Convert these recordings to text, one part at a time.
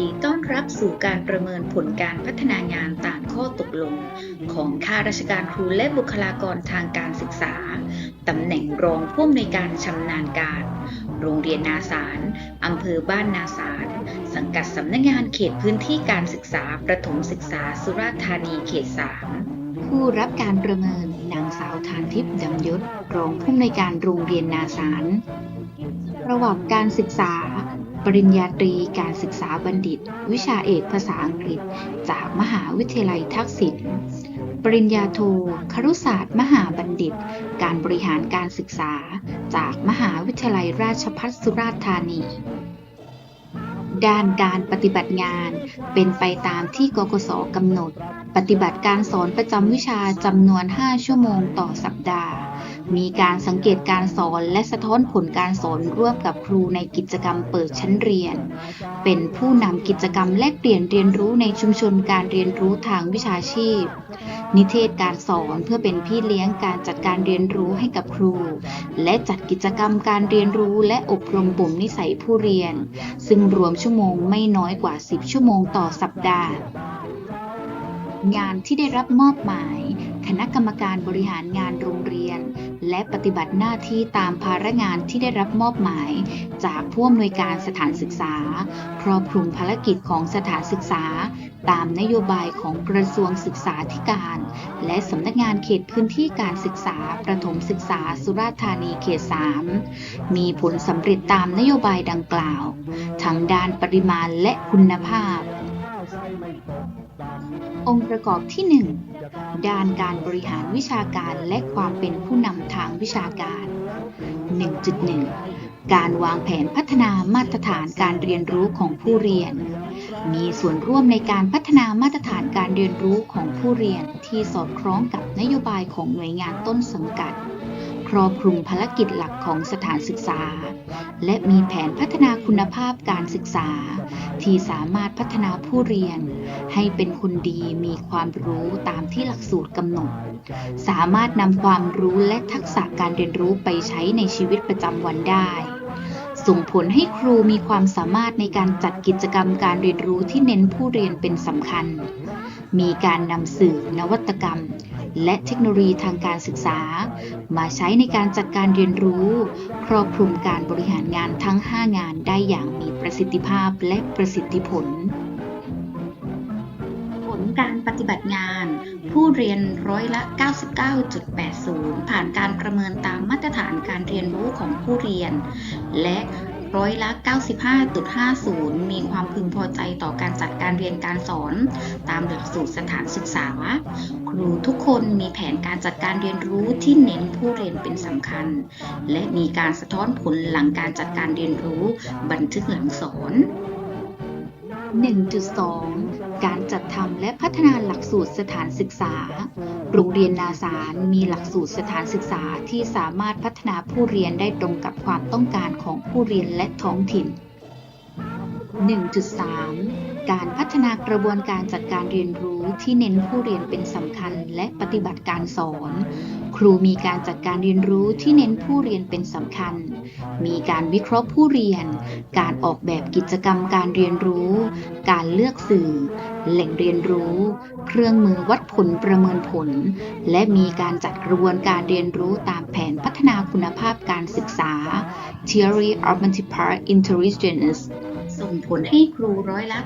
ดีต้อนรับสู่การประเมินผลการพัฒนางานตามข้อตกลง ของข้าราชการครูและบุคลากรทางการศึกษา ตำแหน่งรองผู้อำนวยการชำนาญการ โรงเรียนนาสารอำเภอบ้านนาสารสังกัดสำนักงานเขตพื้นที่การศึกษาประถมศึกษาสุราษฎร์ธานีเขต 3 ผู้รับการประเมินนางสาวทานทิพย์ดำยศรองผู้อำนวยการโรงเรียนนาสารประวัติการศึกษา ปริญญาตรีการศึกษาบัณฑิต วิชาเอกภาษาอังกฤษ จากมหาวิทยาลัยทักษิณ ปริญญาโท ครุศาสตร์ มหาบัณฑิต การบริหารการศึกษา จากมหาวิทยาลัยราชภัฏสุราษฎร์ธานีด้านการปฏิบัติงานเป็นไปตามที่กกสกำหนด ปฏิบัติการสอนประจำวิชาจำนวน 5 ชั่วโมงต่อสัปดาห์ มีการสังเกตการสอนและสะท้อนผลการสอนร่วมกับครูในกิจกรรมเปิดชั้นเรียน เป็นผู้นำกิจกรรมแลกเปลี่ยนเรียนรู้ในชุมชนการเรียนรู้ทางวิชาชีพ นิเทศการสอนเพื่อเป็นพี่เลี้ยงการจัดการเรียนรู้ให้กับครู และจัดกิจกรรมการเรียนรู้และอบรมบ่มนิสัยผู้เรียน ซึ่งรวมชั่วโมงไม่น้อยกว่า 10 ชั่วโมงต่อสัปดาห์ งานที่ได้รับมอบหมาย คณะกรรมการบริหารงานโรงเรียน และปฏิบัติหน้าที่ตามภาระงานที่ได้รับมอบหมาย จากผู้อำนวยการสถานศึกษา ครอบคลุมภารกิจของสถานศึกษา ตามนโยบายของกระทรวงศึกษาธิการ และสำนักงานเขตพื้นที่การศึกษา ประถมศึกษาสุราษฎร์ธานีเขต 3 มีผลสำเร็จตามนโยบายดังกล่าว ทั้งด้านปริมาณและคุณภาพ องค์ประกอบที่ 1 ด้านการบริหารวิชาการและความเป็นผู้นำทางวิชาการ 1.1 การวางแผนพัฒนามาตรฐานการเรียนรู้ของผู้เรียน มีส่วนร่วมในการพัฒนามาตรฐานการเรียนรู้ของผู้เรียนที่สอดคล้องกับนโยบายของหน่วยงานต้นสังกัด ครอบคลุมภารกิจหลักของสถานศึกษา และมีแผนพัฒนาคุณภาพการศึกษา ที่สามารถพัฒนาผู้เรียน ให้เป็นคนดีมีความรู้ตามที่หลักสูตรกำหนด สามารถนำความรู้และทักษะการเรียนรู้ไปใช้ในชีวิตประจำวันได้ ส่งผลให้ครูมีความสามารถในการจัดกิจกรรมการเรียนรู้ที่เน้นผู้เรียนเป็นสำคัญ มีการนำสื่อนวัตกรรม และเทคโนโลยีทางการศึกษา มาใช้ในการจัดการเรียนรู้ ครอบคลุมการบริหารงานทั้ง 5 งานได้อย่างมีประสิทธิภาพและประสิทธิผล ผลการปฏิบัติงาน ผู้เรียนร้อยละ 99.80 ผ่านการประเมินตามมาตรฐานการเรียนรู้ของผู้เรียน และ ร้อยละ 95.50 มีความพึงพอใจต่อการจัดการเรียนการสอน ตามหลักสูตรสถานศึกษา ครูทุกคนมีแผนการจัดการเรียนรู้ที่เน้นผู้เรียนเป็นสำคัญ และมีการสะท้อนผลหลังการจัดการเรียนรู้บันทึกหลังสอน 1.2 การจัดทำและพัฒนาหลักสูตรสถานศึกษา โรงเรียนนาสารมีหลักสูตรสถานศึกษาที่สามารถพัฒนาผู้เรียนได้ตรงกับความต้องการของผู้เรียนและท้องถิ่น 1.3 การพัฒนากระบวนการจัดการเรียนรู้ที่เน้นผู้เรียนเป็นสำคัญและปฏิบัติการสอน ครูมีการจัดการเรียนรู้ที่เน้นผู้เรียนเป็นสำคัญ มีการวิเคราะห์ผู้เรียน การออกแบบกิจกรรมการเรียนรู้ การเลือกสื่อ แหล่งเรียนรู้ เครื่องมือวัดผลประเมินผล และมีการจัดกระบวนการเรียนรู้ตามแผนพัฒนาคุณภาพการศึกษา Theory of Multi-Part Intelligence ส่งผลให้ครูร้อยละ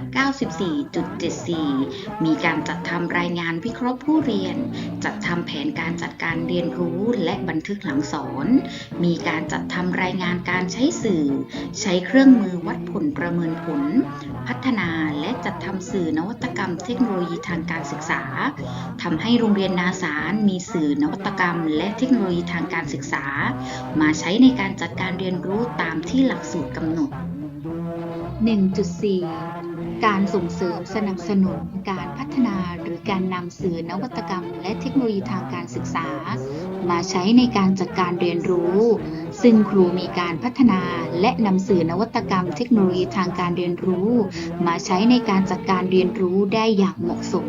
94.74 มีการจัดทำรายงานวิเคราะห์ผู้เรียน จัดทำแผนการจัดการเรียนรู้และบันทึกหลังสอน มีการจัดทำรายงานการใช้สื่อ ใช้เครื่องมือวัดผลประเมินผล พัฒนาและจัดทำสื่อนวัตกรรมเทคโนโลยีทางการศึกษาทำให้โรงเรียนนาสารมีสื่อนวัตกรรม และเทคโนโลยีทางการศึกษา มาใช้ในการจัดการเรียนรู้ตามที่หลักสูตรกำหนด 1.4 การส่งเสริมสนับสนุนการพัฒนาหรือการนำสื่อนวัตกรรม และเทคโนโลยีทางการศึกษา มาใช้ในการจัดการเรียนรู้ ซึ่งครูมีการพัฒนาและนำสื่อนวัตกรรม เทคโนโลยีทางการเรียนรู้ มาใช้ในการจัดการเรียนรู้ได้อย่างเหมาะสม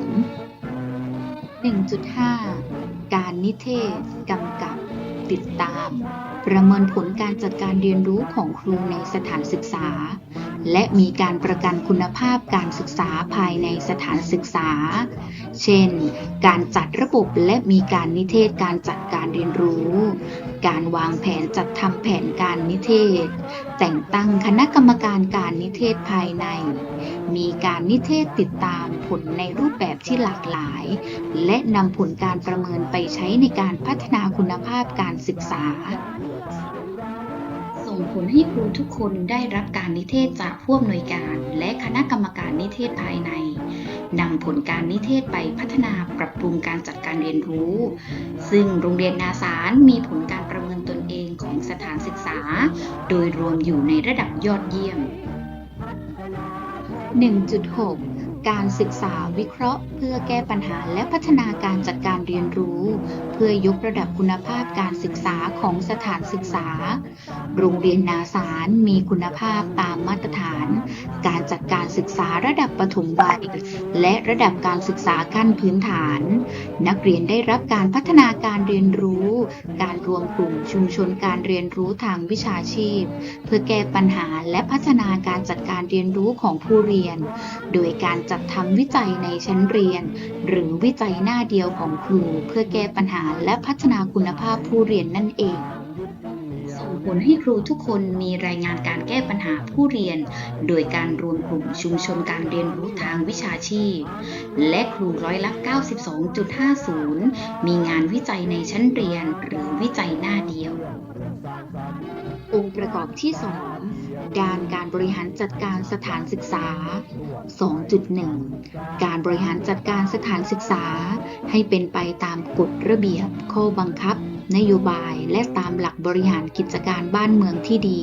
1.5 การนิเทศกำกับติดตาม ประเมินผลการจัดการเรียนรู้ของครูในสถานศึกษา และมีการประกันคุณภาพการศึกษาภายในสถานศึกษา เช่น การจัดระบบและมีการนิเทศการจัดการเรียนรู้ การวางแผนจัดทำแผนการนิเทศ แต่งตั้งคณะกรรมการการนิเทศภายใน มีการนิเทศติดตามผลในรูปแบบที่หลากหลาย และนำผลการประเมินไปใช้ในการพัฒนาคุณภาพการศึกษา ส่งผลให้ครูทุกคนได้รับการนิเทศจากผู้อำนวยการ และคณะกรรมการนิเทศภายในนำผลการนิเทศไปพัฒนาปรับปรุงการจัดการเรียนรู้ ซึ่งโรงเรียนนาสารมีผลการประเมินตนเองของสถานศึกษา โดยรวมอยู่ในระดับยอดเยี่ยม 1.6 การศึกษาวิเคราะห์ เพื่อแก้ปัญหาและพัฒนาการจัดการเรียนรู้ เพื่อยกระดับคุณภาพการศึกษาของสถานศึกษา โรงเรียนนาสารมีคุณภาพตามมาตรฐาน การจัดการศึกษาระดับปฐมวัยและระดับการศึกษาขั้นพื้นฐาน นักเรียนได้รับการพัฒนาการเรียนรู้ การรวมกลุ่มชุมชนการเรียนรู้ทางวิชาชีพ เพื่อแก้ปัญหาและพัฒนาการจัดการเรียนรู้ของผู้เรียน โดยการจัดทำวิจัยในชั้นเรียน หรือวิจัยหน้าเดียวของครู เพื่อแก้ปัญหาและพัฒนาคุณภาพผู้เรียนนั่นเองส่งผลให้ครูทุกคนมีรายงานการแก้ปัญหาผู้เรียน โดยการรวมกลุ่มชุมชนการเรียนรู้ทางวิชาชีพ และครูร้อยละ 92.50 มีงานวิจัยในชั้นเรียนหรือวิจัยหน้าเดียว องค์ประกอบที่ 2 ด้านการบริหารจัดการสถานศึกษา 2.1 การบริหารจัดการสถานศึกษา ให้เป็นไปตามกฎระเบียบ ข้อบังคับ นโยบาย และตามหลักบริหารกิจการบ้านเมืองที่ดี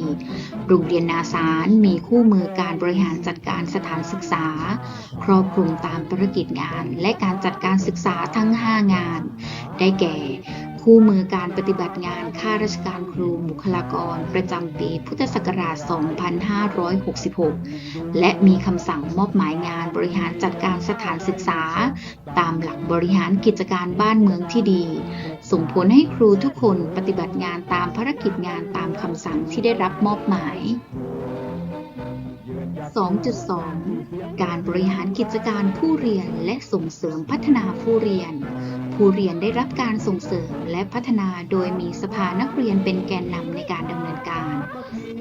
โรงเรียนนาสารมีคู่มือการบริหารจัดการสถานศึกษา ครอบคลุมตามภารกิจงาน และการจัดการศึกษาทั้ง 5 งาน ได้แก่ คู่มือการปฏิบัติงานข้าราชการครูบุคลากร ประจำปีพุทธศักราช 2566 และมีคำสั่งมอบหมายงานบริหารจัดการสถานศึกษา ตามหลักบริหารกิจการบ้านเมืองที่ดี ส่งผลให้ครูทุกคนปฏิบัติงานตามภารกิจงานตามคำสั่งที่ได้รับมอบหมาย 2.2 การบริหารกิจการผู้เรียนและส่งเสริมพัฒนาผู้เรียน ผู้เรียนได้รับการส่งเสริมและพัฒนาโดยมีสภานักเรียนเป็นแกนนำในการดำเนินการ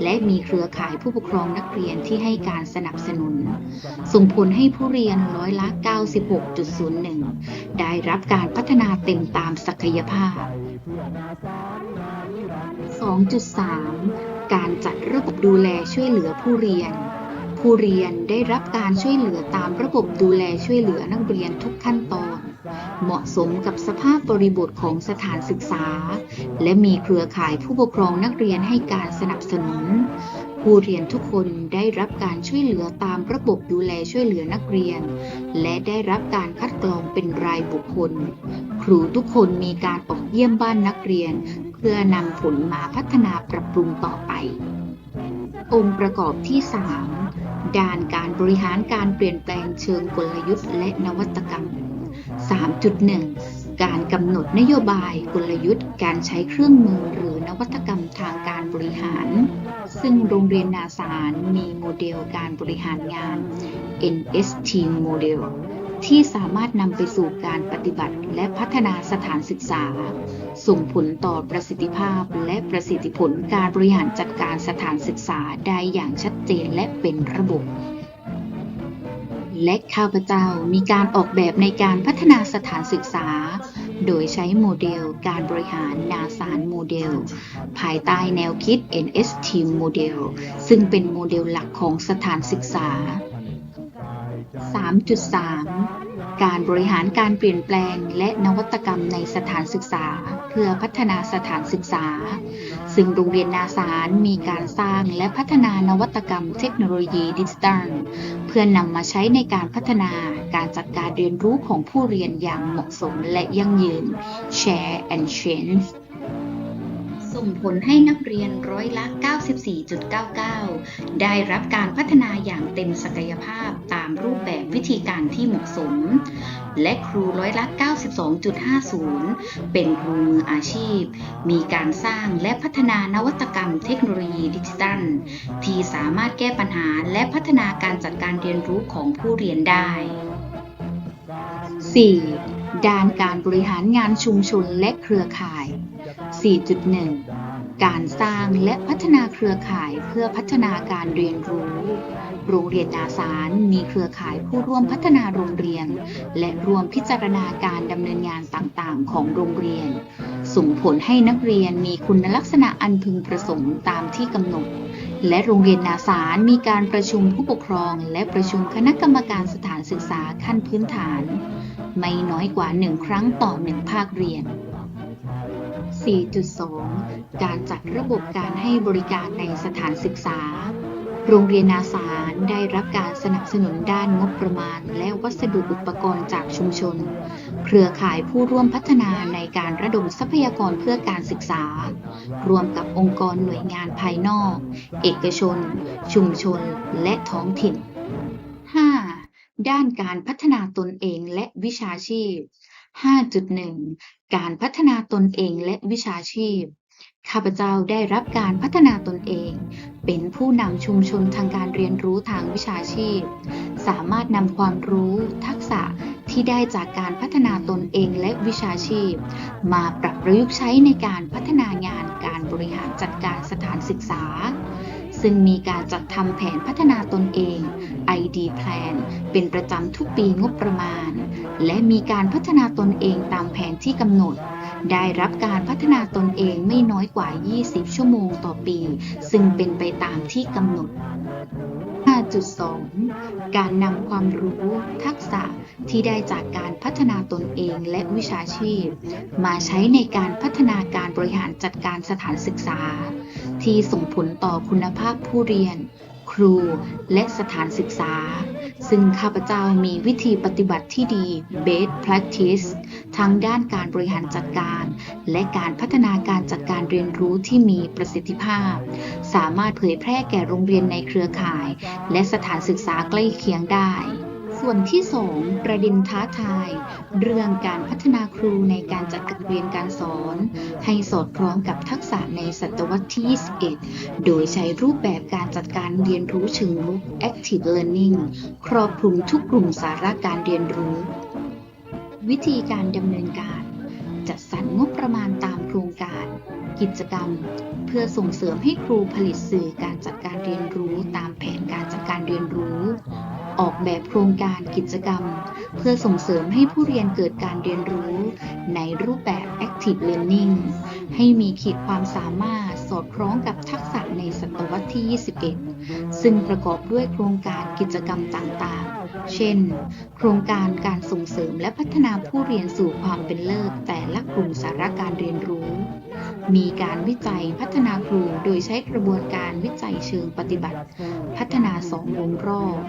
และมีเครือข่ายผู้ปกครองนักเรียนที่ให้การสนับสนุน ส่งผลให้ผู้เรียนร้อยละ 96.01 ได้รับการพัฒนาเต็มตามศักยภาพ 2.3 การจัดระบบดูแลช่วยเหลือผู้เรียน ผู้เรียนได้รับการช่วยเหลือตามระบบดูแลช่วยเหลือนักเรียนทุกขั้นตอน เหมาะสมกับสภาพบริบทของสถานศึกษา และมีเครือข่ายผู้ปกครองนักเรียนให้การสนับสนุน ผู้เรียนทุกคนได้รับการช่วยเหลือตามระบบดูแลช่วยเหลือนักเรียน และได้รับการคัดกรองเป็นรายบุคคล ครูทุกคนมีการออกเยี่ยมบ้านนักเรียน เพื่อนำผลมาพัฒนาปรับปรุงต่อไป องค์ประกอบที่ 3 ด้านการบริหารการเปลี่ยนแปลงเชิงกลยุทธ์และนวัตกรรม 3.1 การกำหนดนโยบายกลยุทธ์ การใช้เครื่องมือหรือนวัตกรรมทางการบริหาร ซึ่งโรงเรียนนาสารมีโมเดลการบริหารงาน NST Model ที่สามารถนำไปสู่การปฏิบัติและพัฒนาสถานศึกษา ส่งผลต่อประสิทธิภาพและประสิทธิผลการบริหารจัดการสถานศึกษาได้อย่างชัดเจนและเป็นระบบ และข้าพเจ้ามีการออกแบบในการพัฒนาสถานศึกษา โดยใช้โมเดลการบริหารนาสารโมเดล ภายใต้แนวคิด NST โมเดลซึ่งเป็นโมเดลหลักของสถานศึกษา 3.3 การบริหารการเปลี่ยนแปลงและนวัตกรรมในสถานศึกษา เพื่อพัฒนาสถานศึกษา ซึ่งโรงเรียนนาสารมีการสร้างและพัฒนานวัตกรรมเทคโนโลยีดิจิทัล เพื่อนำมาใช้ในการพัฒนาการจัดการเรียนรู้ของผู้เรียนอย่างเหมาะสมและยั่งยืน Share and Change ส่งผลให้นักเรียนร้อยละ 94.99 ได้รับการพัฒนาอย่างเต็มศักยภาพตามรูปแบบวิธีการที่เหมาะสม และครูร้อยละ 92.50 เป็นครูมืออาชีพ มีการสร้างและพัฒนานวัตกรรมเทคโนโลยีดิจิทัล ที่สามารถแก้ปัญหาและพัฒนาการจัดการเรียนรู้ของผู้เรียนได้ 4. ด้านการบริหารงานชุมชนและเครือข่าย 4.1 การสร้างและพัฒนาเครือข่ายเพื่อพัฒนาการเรียนรู้ โรงเรียนนาสารมีเครือข่ายผู้ร่วมพัฒนาโรงเรียน และรวมพิจารณาการดำเนินงานต่างๆ ของโรงเรียน ส่งผลให้นักเรียนมีคุณลักษณะอันพึงประสงค์ตามที่กำหนด และโรงเรียนนาสารมีการประชุมผู้ปกครอง และประชุมคณะกรรมการสถานศึกษาขั้นพื้นฐาน ไม่น้อยกว่าหนึ่งครั้งต่อหนึ่งภาคเรียน 4.2 การจัดระบบการให้บริการในสถานศึกษา โรงเรียนนาสาได้รับการสนับสนุนด้านงบประมาณ และวัสดุอุปกรณ์จากชุมชน เครือข่ายผู้ร่วมพัฒนาในการระดมทรัพยากรเพื่อการศึกษา รวมกับองค์กรหน่วยงานภายนอก เอกชน ชุมชน และท้องถิ่น 5. ด้านการพัฒนาตนเองและวิชาชีพ 5.1 การพัฒนาตนเองและวิชาชีพ ข้าพเจ้าได้รับการพัฒนาตนเอง เป็นผู้นำชุมชนทางการเรียนรู้ทางวิชาชีพ สามารถนำความรู้ ทักษะที่ได้จากการพัฒนาตนเองและวิชาชีพ มาปรับประยุกต์ใช้ในการพัฒนางานการบริหารจัดการสถานศึกษา ซึ่งมีการจัดทำแผนพัฒนาตนเอง ID Plan เป็นประจำทุกปีงบประมาณ และมีการพัฒนาตนเองตามแผนที่กำหนด ได้รับการพัฒนาตนเองไม่น้อยกว่า 20 ชั่วโมงต่อปี ซึ่งเป็นไปตามที่กำหนด 5.2 การนำความรู้ทักษะที่ได้จากการพัฒนาตนเองและวิชาชีพ มาใช้ในการพัฒนาการบริหารจัดการสถานศึกษา ที่ส่งผลต่อคุณภาพผู้เรียน ครู และสถานศึกษา ซึ่งข้าพเจ้ามีวิธีปฏิบัติที่ดี best practice ทั้งด้านการบริหารจัดการ และการพัฒนาการจัดการเรียนรู้ที่มีประสิทธิภาพ สามารถเผยแพร่แก่โรงเรียนในเครือข่าย และสถานศึกษาใกล้เคียงได้ ส่วนที่ 2 ประเด็นท้าทาย เรื่องการพัฒนาครูในการจัดการเรียนการสอน ให้สอดคล้องกับทักษะในศตวรรษที่ 21 โดยใช้รูปแบบการจัดการเรียนรู้เชิงรุก Active Learning ครอบคลุมทุกกลุ่มสาระการเรียนรู้ วิธีการดำเนินการ จัดสรรงบประมาณตามโครงการ กิจกรรม เพื่อส่งเสริมให้ครูผลิตสื่อการจัดการเรียนรู้ตามแผนการจัดการเรียนรู้ ออกแบบโครงการกิจกรรม เพื่อส่งเสริมให้ผู้เรียนเกิดการเรียนรู้ในรูปแบบ Active Learning ให้มีขีดความสามารถสอดคล้องกับทักษะในศตวรรษที่ 21 ซึ่งประกอบด้วยโครงการกิจกรรมต่างๆ เช่น โครงการการส่งเสริมและพัฒนาผู้เรียนสู่ความเป็นเลิศแต่ละกลุ่มสาระการเรียนรู้ มีการวิจัยพัฒนาครูโดยใช้กระบวนการวิจัยเชิงปฏิบัติ พัฒนาสองวงรอบ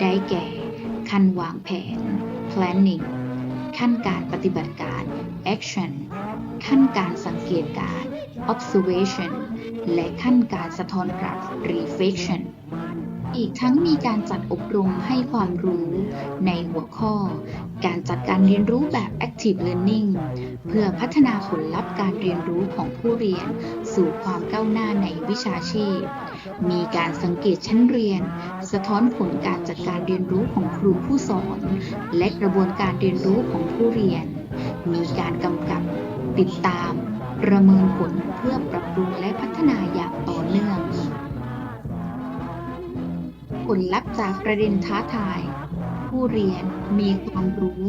ได้แก่ ขั้นวางแผน planning ขั้นการปฏิบัติการ action ขั้นการสังเกตการ observation และขั้นการสะท้อนกลับ reflection อีกทั้งมีการจัดอบรมให้ความรู้ในหัวข้อ การจัดการเรียนรู้แบบ active learning เพื่อพัฒนาผลลัพธ์การเรียนรู้ของผู้เรียน สู่ความก้าวหน้าในวิชาชีพ มีการสังเกตชั้นเรียน สะท้อนผลการจัดการเรียนรู้ของครูผู้สอน และกระบวนการเรียนรู้ของผู้เรียน มีการกำกับ ติดตาม ประเมินผลเพื่อปรับปรุงและพัฒนาอย่าง ผลลัพธ์จากประเด็นท้าทาย ผู้เรียนมีความรู้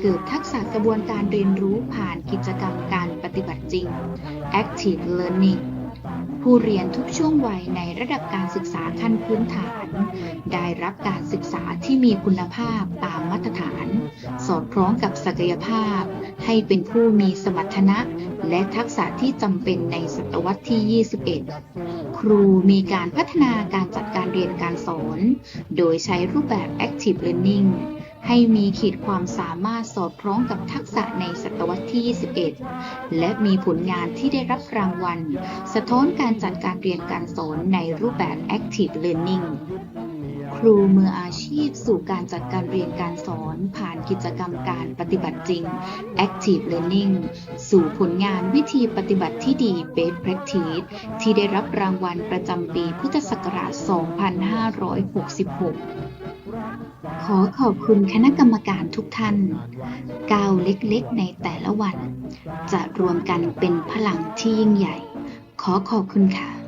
เกิดทักษะกระบวนการเรียนรู้ผ่านกิจกรรมการปฏิบัติจริง Active Learning ผู้เรียนทุกช่วงวัยในระดับการศึกษาขั้นพื้นฐาน ได้รับการศึกษาที่มีคุณภาพตามมาตรฐาน สอดคล้องกับศักยภาพ ให้เป็นผู้มีสมรรถนะ และทักษะที่จำเป็นในศตวรรษที่ 21 ครูมีการพัฒนาการจัดการเรียนการสอน โดยใช้รูปแบบ Active Learning ให้มีขีดความสามารถสอดคล้องกับทักษะในศตวรรษที่ 21 และมีผลงานที่ได้รับรางวัล สะท้อนการจัดการเรียนการสอนในรูปแบบ Active Learning ครูมืออาชี พสู่การจัดการเรียนการสอนผ่านกิจกรรมการปฏิบัติจริง Active Learning สู่ผลงานวิธีปฏิบัติที่ดี Best Practice ที่ได้รับรางวัลประจำปีพุทธศักราช 2566 ขอขอบคุณคณะกรรมการทุกท่าน ก้าวเล็กๆในแต่ละวัน จะรวมกันเป็นพลังที่ยิ่งใหญ่ ขอขอบคุณค่ะ